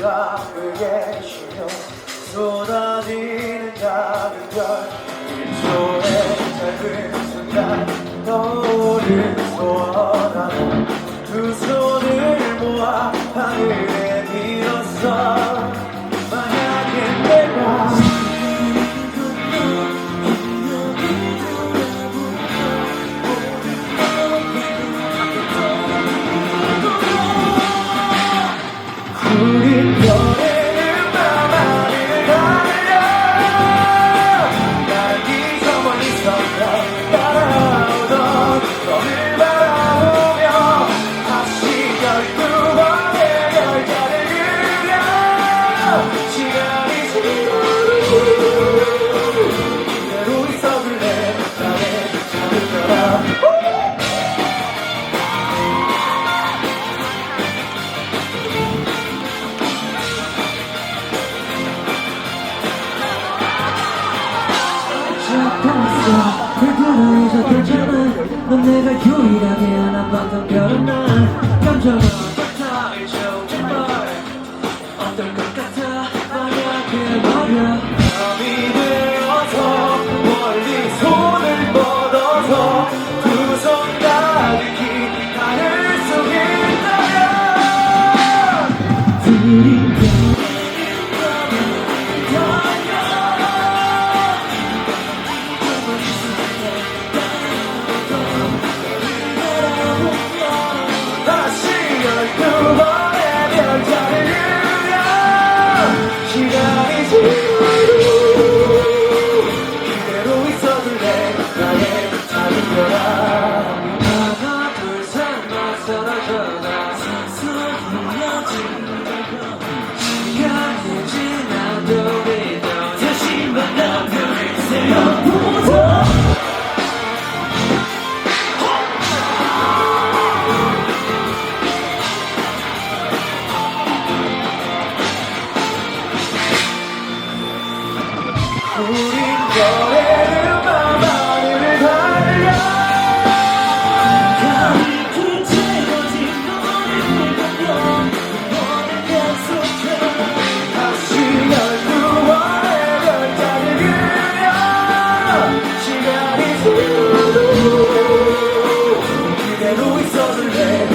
가쁘게 쉬며 쏟아지는 작은 별 1초의 짧은 순간 소원 시작했어 불편해 잊었잖아 넌 내가 유일하게 하나. 별은 난 깜짝아 떨어져가 시간이 지나도 우리도 다시 만나 그리세요 우린 더 Louis Southern